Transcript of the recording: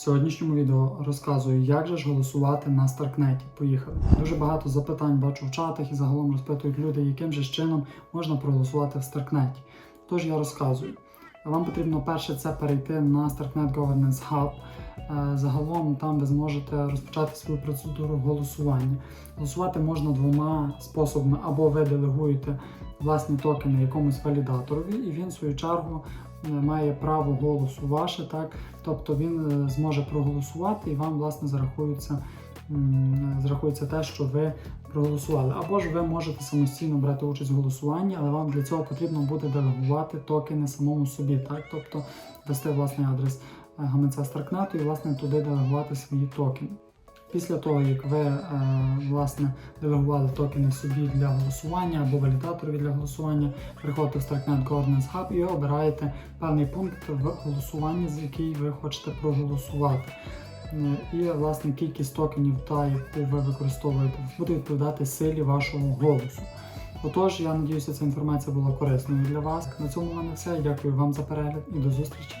Сьогоднішньому відео розказую, як же ж голосувати на Старкнеті. Поїхали. Дуже багато запитань бачу в чатах і загалом розпитують люди, яким же чином можна проголосувати в Старкнеті. Тож я розказую. Вам потрібно перше це перейти на Starknet Governance Hub. Е, Загалом там ви зможете розпочати свою процедуру голосування. Голосувати можна двома способами: або ви делегуєте власні токени якомусь валідаторові, і він в свою чергу е, має право голосу ваше, так тобто він е, зможе проголосувати і вам власне зарахується, м, зарахується те, що ви проголосували. Або ж ви можете самостійно брати участь в голосуванні, але вам для цього потрібно буде делегувати токени самому собі, так тобто ввести власний адрес гаманця Старкнету і власне туди делегувати свої токени. Після того, як ви е, власне делегували токени собі для голосування або валідаторові для голосування, приходите в Starknet Governance Hub і обираєте певний пункт в голосуванні, з який ви хочете проголосувати. Е, І власне кількість токенів, та яку ви використовуєте, буде відповідати силі вашого голосу. Отож, я надіюся, ця інформація була корисною для вас. На цьому в мене все. Дякую вам за перегляд і до зустрічі.